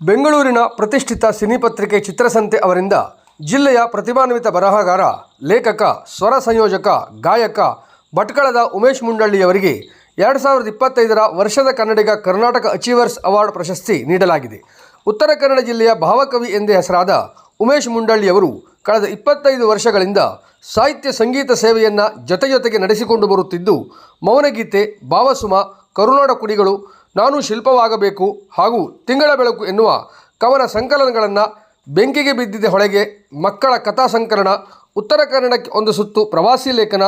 ಬೆಂಗಳೂರಿನ ಪ್ರತಿಷ್ಠಿತ ಸಿನಿಪತ್ರಿಕೆ ಚಿತ್ರಸಂತೆ ಅವರಿಂದ ಜಿಲ್ಲೆಯ ಪ್ರತಿಭಾನ್ವಿತ ಬರಹಗಾರ, ಲೇಖಕ, ಸ್ವರ ಸಂಯೋಜಕ, ಗಾಯಕ ಭಟ್ಕಳದ ಉಮೇಶ್ ಮುಂಡಳ್ಳಿಯವರಿಗೆ ಎರಡು ಸಾವಿರದ ಇಪ್ಪತ್ತೈದರ ವರ್ಷದ ಕನ್ನಡಿಗ ಕರ್ನಾಟಕ ಅಚೀವರ್ಸ್ ಅವಾರ್ಡ್ ಪ್ರಶಸ್ತಿ ನೀಡಲಾಗಿದೆ. ಉತ್ತರ ಕನ್ನಡ ಜಿಲ್ಲೆಯ ಭಾವಕವಿ ಎಂದೇ ಹೆಸರಾದ ಉಮೇಶ್ ಮುಂಡಳ್ಳಿಯವರು ಕಳೆದ ಇಪ್ಪತ್ತೈದು ವರ್ಷಗಳಿಂದ ಸಾಹಿತ್ಯ ಸಂಗೀತ ಸೇವೆಯನ್ನು ಜೊತೆ ಜೊತೆಗೆ ನಡೆಸಿಕೊಂಡು ಬರುತ್ತಿದ್ದು, ಮೌನಗೀತೆ, ಭಾವಸುಮ, ಕರುನಾಡ ಕುಡಿಗಳು ನಾನು ಶಿಲ್ಪವಾಗಬೇಕು ಹಾಗೂ ತಿಂಗಳ ಬೆಳಕು ಎನ್ನುವ ಕವನ ಸಂಕಲನಗಳನ್ನು ಬೆಂಕಿಗೆ ಬಿದ್ದಿದೆ ಹೊಳೆಗೆ ಮಕ್ಕಳ ಕಥಾ ಸಂಕಲನ, ಉತ್ತರ ಕನ್ನಡಕ್ಕೆ ಒಂದು ಸುತ್ತು ಪ್ರವಾಸಿ ಲೇಖನ,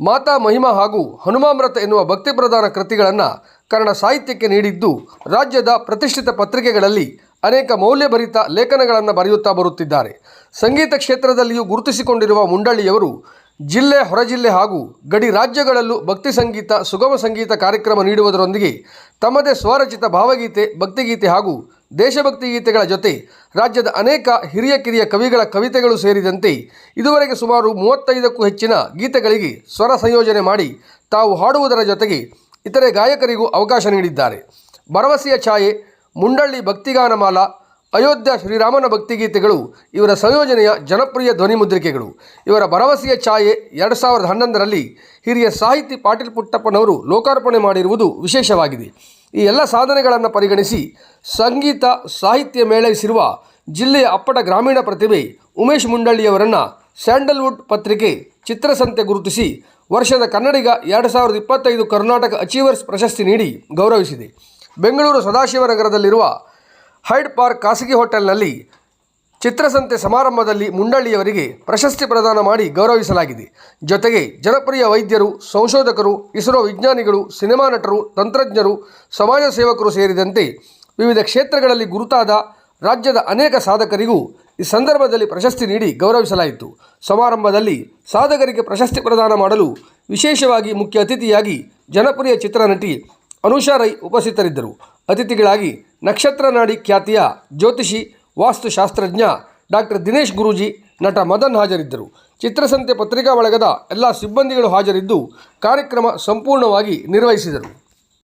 ಮಾತಾ ಮಹಿಮಾ ಹಾಗೂ ಹನುಮಾಮೃತ ಎನ್ನುವ ಭಕ್ತಿ ಪ್ರಧಾನ ಕೃತಿಗಳನ್ನು ಕನ್ನಡ ಸಾಹಿತ್ಯಕ್ಕೆ ನೀಡಿದ್ದು ರಾಜ್ಯದ ಪ್ರತಿಷ್ಠಿತ ಪತ್ರಿಕೆಗಳಲ್ಲಿ ಅನೇಕ ಮೌಲ್ಯಭರಿತ ಲೇಖನಗಳನ್ನು ಬರೆಯುತ್ತಾ ಬರುತ್ತಿದ್ದಾರೆ. ಸಂಗೀತ ಕ್ಷೇತ್ರದಲ್ಲಿಯೂ ಗುರುತಿಸಿಕೊಂಡಿರುವ ಮುಂಡಳ್ಳಿಯವರು ಜಿಲ್ಲೆ ಹೊರಜಿಲ್ಲೆ ಹಾಗೂ ಗಡಿ ರಾಜ್ಯಗಳಲ್ಲೂ ಭಕ್ತಿ ಸಂಗೀತ, ಸುಗಮ ಸಂಗೀತ ಕಾರ್ಯಕ್ರಮ ನೀಡುವುದರೊಂದಿಗೆ ತಮ್ಮದೇ ಸ್ವರಚಿತ ಭಾವಗೀತೆ, ಭಕ್ತಿಗೀತೆ ಹಾಗೂ ದೇಶಭಕ್ತಿ ಗೀತೆಗಳ ಜೊತೆ ರಾಜ್ಯದ ಅನೇಕ ಹಿರಿಯ ಕಿರಿಯ ಕವಿಗಳ ಕವಿತೆಗಳು ಸೇರಿದಂತೆ ಇದುವರೆಗೆ ಸುಮಾರು ಮೂವತ್ತೈದಕ್ಕೂ ಹೆಚ್ಚಿನ ಗೀತೆಗಳಿಗೆ ಸ್ವರ ಸಂಯೋಜನೆ ಮಾಡಿ ತಾವು ಹಾಡುವುದರ ಜೊತೆಗೆ ಇತರೆ ಗಾಯಕರಿಗೂ ಅವಕಾಶ ನೀಡಿದ್ದಾರೆ. ಭರವಸೆಯ ಛಾಯೆ, ಮುಂಡಳ್ಳಿ ಭಕ್ತಿಗಾನಮಾಲ ಅಯೋಧ್ಯ ಶ್ರೀರಾಮನ ಭಕ್ತಿಗೀತೆಗಳು, ಇವರ ಸಂಯೋಜನೆಯ ಜನಪ್ರಿಯ ಧ್ವನಿಮುದ್ರಿಕೆಗಳು ಇವರ ಭರವಸೆಯ ಛಾಯೆ ಎರಡು ಸಾವಿರದ ಹನ್ನೊಂದರಲ್ಲಿ ಹಿರಿಯ ಸಾಹಿತಿ ಪಾಟೀಲ್ ಪುಟ್ಟಪ್ಪನವರು ಲೋಕಾರ್ಪಣೆ ಮಾಡಿರುವುದು ವಿಶೇಷವಾಗಿದೆ. ಈ ಎಲ್ಲ ಸಾಧನೆಗಳನ್ನು ಪರಿಗಣಿಸಿ ಸಂಗೀತ ಸಾಹಿತ್ಯ ಮೇಳೈಸಿರುವ ಜಿಲ್ಲೆಯ ಅಪ್ಪಟ ಗ್ರಾಮೀಣ ಪ್ರತಿಭೆ ಉಮೇಶ್ ಮುಂಡಳ್ಳಿಯವರನ್ನು ಸ್ಯಾಂಡಲ್ವುಡ್ ಪತ್ರಿಕೆ ಚಿತ್ರಸಂತೆ ಗುರುತಿಸಿ ವರ್ಷದ ಕನ್ನಡಿಗ ಎರಡು ಸಾವಿರದ ಇಪ್ಪತ್ತೈದು ಕರ್ನಾಟಕ ಅಚೀವರ್ಸ್ ಪ್ರಶಸ್ತಿ ನೀಡಿ ಗೌರವಿಸಿದೆ. ಬೆಂಗಳೂರು ಸದಾಶಿವನಗರದಲ್ಲಿರುವ ಹೈಡ್ ಪಾರ್ಕ್ ಖಾಸಗಿ ಹೋಟೆಲ್ನಲ್ಲಿ ಚಿತ್ರಸಂತೆ ಸಮಾರಂಭದಲ್ಲಿ ಮುಂಡಳ್ಳಿಯವರಿಗೆ ಪ್ರಶಸ್ತಿ ಪ್ರದಾನ ಮಾಡಿ ಗೌರವಿಸಲಾಗಿದೆ. ಜೊತೆಗೆ ಜನಪ್ರಿಯ ವೈದ್ಯರು, ಸಂಶೋಧಕರು, ಇಸ್ರೋ ವಿಜ್ಞಾನಿಗಳು, ಸಿನಿಮಾ ನಟರು, ತಂತ್ರಜ್ಞರು, ಸಮಾಜ ಸೇವಕರು ಸೇರಿದಂತೆ ವಿವಿಧ ಕ್ಷೇತ್ರಗಳಲ್ಲಿ ಗುರುತಾದ ರಾಜ್ಯದ ಅನೇಕ ಸಾಧಕರಿಗೂ ಈ ಸಂದರ್ಭದಲ್ಲಿ ಪ್ರಶಸ್ತಿ ನೀಡಿ ಗೌರವಿಸಲಾಯಿತು. ಸಮಾರಂಭದಲ್ಲಿ ಸಾಧಕರಿಗೆ ಪ್ರಶಸ್ತಿ ಪ್ರದಾನ ಮಾಡಲು ವಿಶೇಷವಾಗಿ ಮುಖ್ಯ ಅತಿಥಿಯಾಗಿ ಜನಪ್ರಿಯ ಚಿತ್ರನಟಿ ಅನುಷಾ ರೈ ಉಪಸ್ಥಿತರಿದ್ದರು. ಅತಿಥಿಗಳಾಗಿ ನಕ್ಷತ್ರ ನಾಡಿ ಖ್ಯಾತಿಯ ಜ್ಯೋತಿಷಿ, ವಾಸ್ತುಶಾಸ್ತ್ರಜ್ಞ ಡಾಕ್ಟರ್ ದಿನೇಶ್ ಗುರೂಜಿ ನಟ ಮದನ್ ಹಾಜರಿದ್ದರು. ಚಿತ್ರಸಂತೆ ಪತ್ರಿಕಾ ಬಳಗದ ಎಲ್ಲ ಸಿಬ್ಬಂದಿಗಳು ಹಾಜರಿದ್ದು ಕಾರ್ಯಕ್ರಮ ಸಂಪೂರ್ಣವಾಗಿ ನಿರ್ವಹಿಸಿದರು.